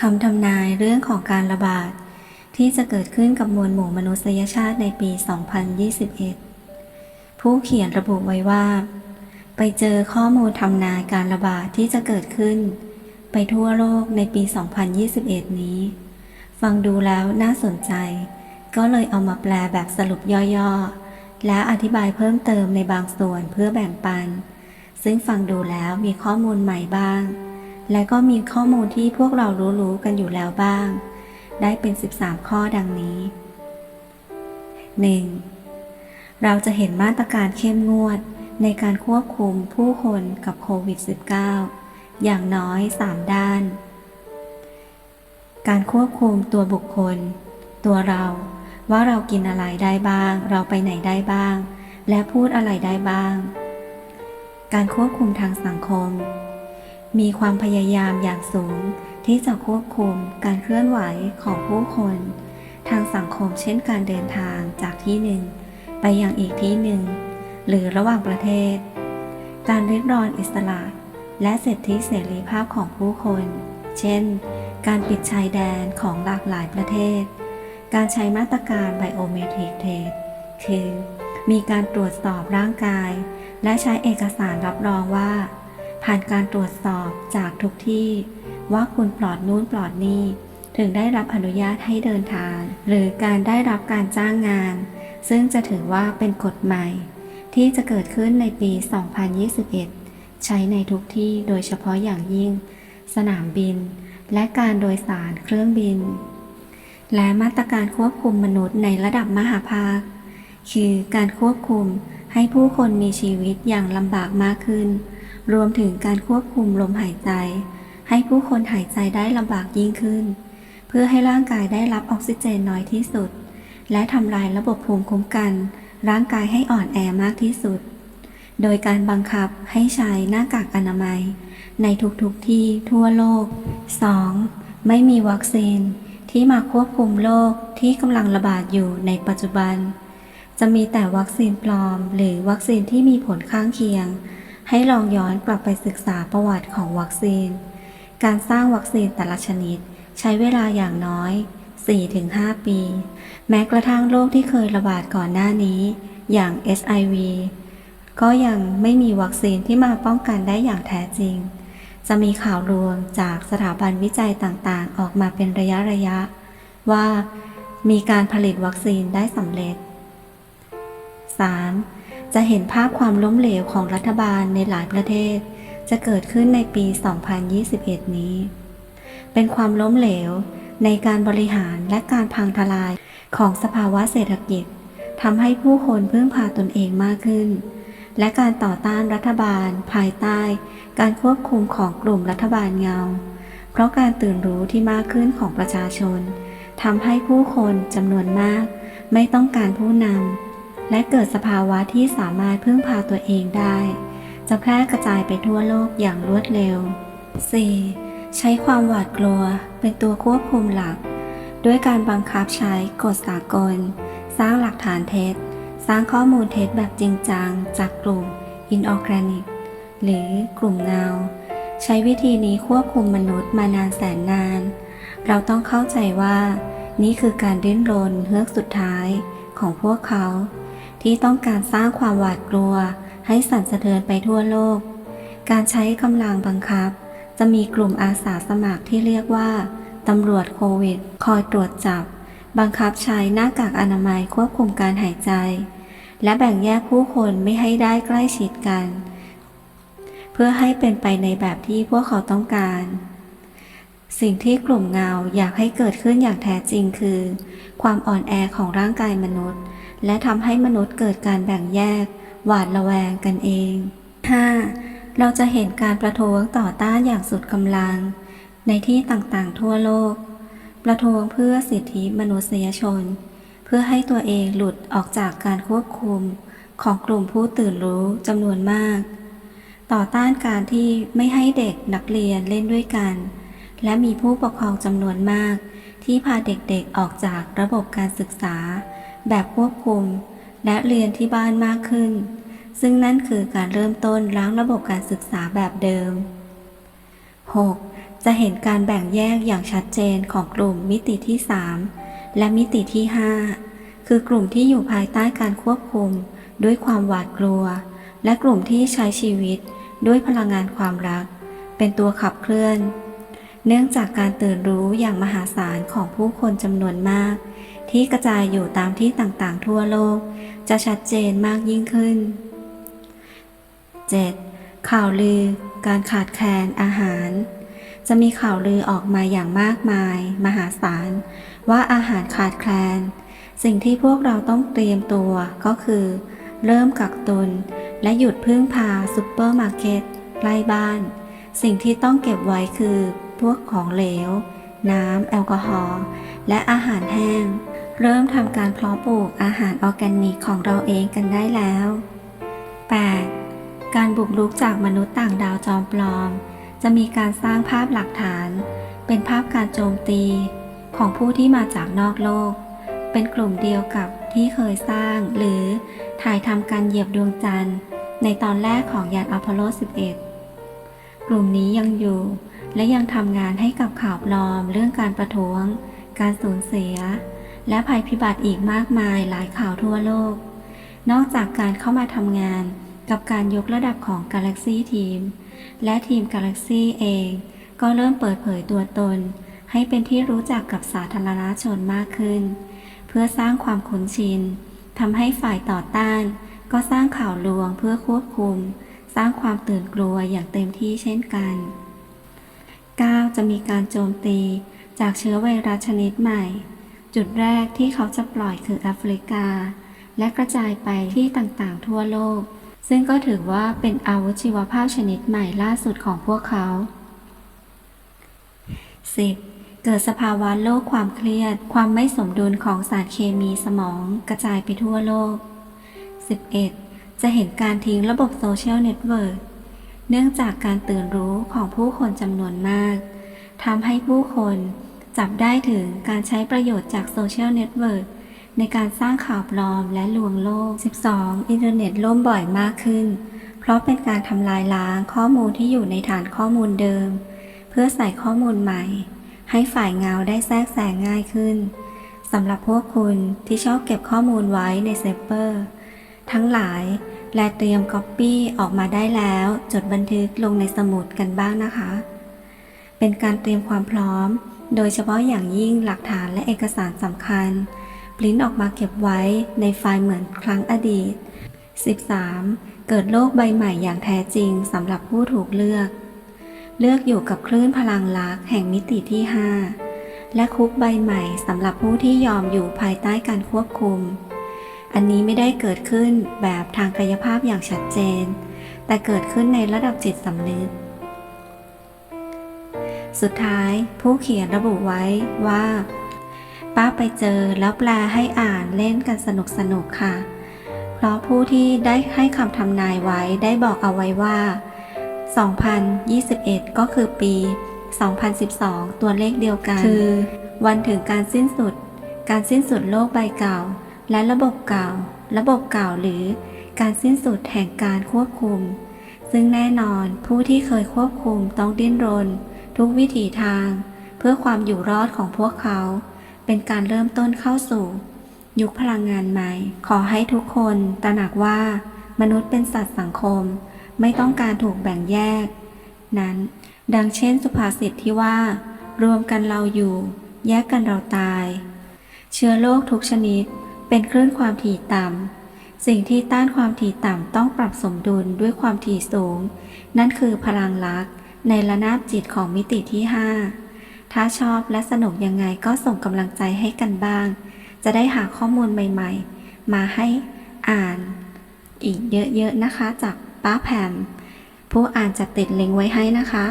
คำทำนายเรื่องของการระบาด ที่จะเกิดขึ้นกับมวลหมู่มนุษยชาติในปี 2021 ผู้เขียนระบุไว้ว่า ไปเจอข้อมูลทำนายการระบาดที่จะเกิดขึ้น ไปทั่วโลกในปี 2021 นี้ ฟังดูแล้วน่าสนใจ ก็เลยเอามาแปลแบบสรุปย่อๆ และอธิบายเพิ่มเติมในบางส่วนเพื่อแบ่งปัน ซึ่งฟังดูแล้วมีข้อมูลใหม่บ้าง และก็มีข้อมูลที่พวกเรารู้ๆกันอยู่แล้วบ้าง ได้เป็น 13 ข้อดังนี้ 1. เราจะเห็นมาตรการเข้มงวดในการควบคุมผู้คนกับโควิด -19 อย่างน้อย 3 ด้าน การควบคุมตัวบุคคล ตัวเราว่าเรากินอะไรได้บ้าง เราไปไหนได้บ้าง และพูดอะไรได้บ้าง การควบคุมทางสังคม มีความพยายามอย่างสูง ที่จะควบคุมการเคลื่อนไหวของผู้คน ทางสังคมเช่นการเดินทางจากที่หนึ่ง ไปยังอีกที่หนึ่ง หรือระหว่างประเทศ การเริดรอนอิสระ และสิทธิเสรีภาพของผู้คน เช่น การปิดชายแดนของหลากหลายประเทศ การใช้มาตรการไบโอเมตริกเทสคือ มีการตรวจสอบร่างกาย และใช้เอกสารรับรองว่า ผ่านการตรวจสอบจากทุกที่ว่าคุณปลอดนู้นปลอดนี่ถึงได้รับอนุญาตให้เดินทาง หรือการได้รับการจ้างงาน ซึ่งจะถือว่าเป็นกฎใหม่ ที่จะเกิดขึ้นในปี 2021 ใช้ในทุกที่โดยเฉพาะอย่างยิ่ง สนามบิน และการโดยสารเครื่องบิน และมาตรการควบคุมมนุษย์ในระดับมหาภาค คือการควบคุมให้ผู้คนมีชีวิตอย่างลำบากมากขึ้น รวมถึงการควบคุมลมหายใจ ให้ผู้คนหายใจได้ลำบากยิ่งขึ้น เพื่อให้ร่างกายได้รับออกซิเจนน้อยที่สุด และทำลายระบบภูมิคุ้มกัน ร่างกายให้อ่อนแอมากที่สุด โดยการบังคับให้ใช้หน้ากากอนามัย ในทุกๆทที่ทั่วโลก 2. ไม่มีวัคซีนที่มาควบคุมโรคที่กำลังระบาดอยู่ในปัจจุบัน จะมีแต่วัคซีนปลอม หรือวัคซีนที่มีผลข้างเคียง ให้ลองย้อนกลับไปศึกษาประวัติของวัคซีน การสร้างวัคซีนแต่ละชนิด ใช้เวลาอย่างน้อย 4-5 ปี แม้กระทั่งโรคที่เคยระบาดก่อนหน้านี้ อย่าง SIV ก็ยังไม่มีวัคซีนที่มาป้องกันได้อย่างแท้จริง จะมีข่าวลวงจากสถาบันวิจัยต่างๆ ออกมาเป็นระยะระยะ ว่ามีการผลิตวัคซีนได้สำเร็จ 3. จะเห็นภาพความล้มเหลวของรัฐบาลในหลายประเทศ จะเกิดขึ้นในปี 2021 นี้ เป็นความล้มเหลวในการบริหารและการพังทลายของสภาวะเศรษฐกิจทำให้ผู้คนพึ่งพาตนเองมากขึ้น และการต่อต้านรัฐบาล ภายใต้ การควบคุมของกลุ่มรัฐบาลเงา เพราะการตื่นรู้ที่มากขึ้นของประชาชนทำให้ผู้คนจำนวนมาก ไม่ต้องการผู้นำ และเกิดสภาวะที่สามารถพึ่งพาตัวเองได้ จะแพร่กระจายไปทั่วโลกอย่างรวดเร็ว 4. ใช้ความหวาดกลัวเป็นตัวควบคุมหลัก ด้วยการบังคับใช้กฎสากล สร้างหลักฐานเท็จ สร้างข้อมูลเท็จแบบจริงจัง จากกลุ่ม Inorganic หรือกลุ่มเงา ใช้วิธีนี้ควบคุมมนุษย์มานานแสนนาน เราต้องเข้าใจว่า นี่คือการดิ้นรนเฮือกสุดท้ายของพวกเขา ที่ต้องการสร้างความหวาดกลัว ให้สั่นสะเทือนไปทั่วโลก การใช้กำลังบังคับ จะมีกลุ่มอาสาสมัครที่เรียกว่าตำรวจโควิด คอยตรวจจับ บังคับใช้หน้ากากอนามัยควบคุมการหายใจ และแบ่งแยกผู้คนไม่ให้ได้ใกล้ชิดกัน เพื่อให้เป็นไปในแบบที่พวกเขาต้องการ สิ่งที่กลุ่มเงาอยากให้เกิดขึ้นอย่างแท้จริงคือ ความอ่อนแอของร่างกายมนุษย์ และทำให้มนุษย์เกิดการแบ่งแยก หวาดระแวงกันเอง 5. เราจะเห็นการประท้วงต่อต้านอย่างสุดกำลัง ในที่ต่างๆ ทั่วโลก ประท้วงเพื่อสิทธิมนุษยชน เพื่อให้ตัวเองหลุดออกจากการควบคุม ของกลุ่มผู้ตื่นรู้จำนวนมาก ต่อต้านการที่ไม่ให้เด็กนักเรียนเล่นด้วยกัน และมีผู้ปกครองจำนวนมาก ที่พาเด็กๆออกจากระบบการศึกษา แบบควบคุม และเรียนที่บ้านมากขึ้น ซึ่งนั่นคือการเริ่มต้นล้างระบบการศึกษาแบบเดิม 6. จะเห็นการแบ่งแยกอย่างชัดเจนของกลุ่มมิติที่ 3 และมิติที่ 5 คือกลุ่มที่อยู่ภายใต้การควบคุม ด้วยความหวาดกลัว และกลุ่มที่ใช้ชีวิต ด้วยพลังงานความรัก เป็นตัวขับเคลื่อน เนื่องจากการตื่นรู้อย่างมหาศาลของผู้คนจำนวนมาก ที่กระจายอยู่ตามที่ต่างๆ ทั่วโลก จะชัดเจนมากยิ่งขึ้น 7. ข่าวลือ การขาดแคลนอาหาร จะมีข่าวลือออกมาอย่างมากมาย มหาศาล ว่าอาหารขาดแคลน สิ่งที่พวกเราต้องเตรียมตัวก็คือ เริ่มกักตุน และหยุดพึ่งพาซุปเปอร์มาร์เก็ตใกล้บ้าน สิ่งที่ต้องเก็บไว้คือพวกของเหลว น้ำ แอลกอฮอล์และอาหารแห้ง เริ่มทำการเพาะปลูกอาหารออร์แกนิกของเราเองกันได้แล้ว 8. การบุกรุกจากมนุษย์ต่างดาวจอมปลอม จะมีการสร้างภาพหลักฐาน เป็นภาพการโจมตี ของผู้ที่มาจากนอกโลก เป็นกลุ่มเดียวกับที่เคยสร้าง หรือถ่ายทำการเหยียบดวงจันทร์ ในตอนแรกของยานอพอลโล 11 กลุ่มนี้ยังอยู่ และยังทำงานให้กับข่าวปลอม เรื่องการประท้วง การสูญเสีย และภัยพิบัติอีกมากมายหลายข่าวทั่วโลก นอกจากการเข้ามาทำงานกับการยกระดับของ Galaxy Team และทีม Galaxy เอง ก็เริ่มเปิดเผยตัวตน ให้เป็นที่รู้จักกับสาธารณชนมากขึ้น เพื่อสร้างความคุ้นชินทำให้ฝ่ายต่อต้าน ก็สร้างข่าวลวงเพื่อควบคุม สร้างความตื่นกลัวอย่างเต็มที่เช่นกัน 9. จะมีการโจมตีจากเชื้อไวรัสชนิดใหม่ จุดแรกที่เขาจะปล่อยคือแอฟริกา และกระจายไปที่ต่างๆ ทั่วโลก ซึ่งก็ถือว่าเป็นอาวุธชีวภาพชนิดใหม่ล่าสุดของพวกเขา 10. เกิดสภาวะโลกความเครียด ความไม่สมดุลของสารเคมีสมองกระจายไปทั่วโลก 11. จะเห็นการทิ้งระบบโซเชียลเน็ตเวิร์กเนื่องจากการตื่นรู้ของผู้คนจำนวนมากทำให้ผู้คน จับได้ถึงการใช้ประโยชน์จากโซเชียลเน็ตเวิร์กในการสร้างข่าวปลอมและลวงโลก 12. อินเทอร์เน็ตล่มบ่อยมากขึ้น เพราะเป็นการทำลายล้างข้อมูลที่อยู่ในฐานข้อมูลเดิม เพื่อใส่ข้อมูลใหม่ ให้ฝ่ายเงาได้แทรกแซงง่ายขึ้นสำหรับพวกคุณที่ชอบเก็บข้อมูลไว้ในเซฟเปอร์ ทั้งหลายและเตรียมก๊อปปี้ออกมาได้แล้ว จดบันทึกลงในสมุดกันบ้างนะคะ เป็นการเตรียมความพร้อม โดยเฉพาะอย่างยิ่งหลักฐานและเอกสารสำคัญ ปริ้นออกมาเก็บไว้ในไฟล์เหมือนครั้งอดีต 13. เกิดโลกใบใหม่อย่างแท้จริงสำหรับผู้ถูกเลือก เลือกอยู่กับคลื่นพลังลักแห่งมิติที่ 5 และคุกใบใหม่สำหรับผู้ที่ยอมอยู่ภายใต้การควบคุม อันนี้ไม่ได้เกิดขึ้นแบบทางกายภาพอย่างชัดเจน แต่เกิดขึ้นในระดับจิตสำนึก สุดท้ายผู้เขียนระบุไว้ว่า ป้าไปเจอแล้วแปลให้อ่านเล่นกันสนุกสนุกๆค่ะ เพราะผู้ที่ได้ให้คำทำนายไว้ได้บอกเอาไว้ว่า 2021 ก็คือปี 2012 ตัวเลขเดียวกัน คือ วันถึงการสิ้นสุด การสิ้นสุดโลกใบเก่า และระบบเก่า ระบบเก่าหรือการสิ้นสุดแห่งการควบคุม ซึ่งแน่นอนผู้ที่เคยควบคุมต้องดิ้นรน ทุกวิถีทาง เพื่อความอยู่รอดของพวกเขา เป็นการเริ่มต้นเข้าสู่ ยุคพลังงานใหม่ ขอให้ทุกคนตระหนักว่า มนุษย์เป็นสัตว์สังคม ไม่ต้องการถูกแบ่งแยก นั้น ดังเช่นสุภาษิตที่ว่า รวมกันเราอยู่ แยกกันเราตาย เชื้อโรคทุกชนิด เป็นคลื่นความถี่ต่ำสิ่งที่ต้านความถี่ต่ำต้องปรับสมดุลด้วยความถี่สูง นั่นคือพลังลักษณ์ ในระนาบจิตของมิติที่ 5 ถ้าชอบและสนุกยังไงก็ส่งกำลังใจให้กันบ้าง จะได้หาข้อมูลใหม่ๆ มาให้อ่าน อีกเยอะๆนะคะจากป้าแพมผู้อ่านจะติดลิงก์ไว้ให้นะคะ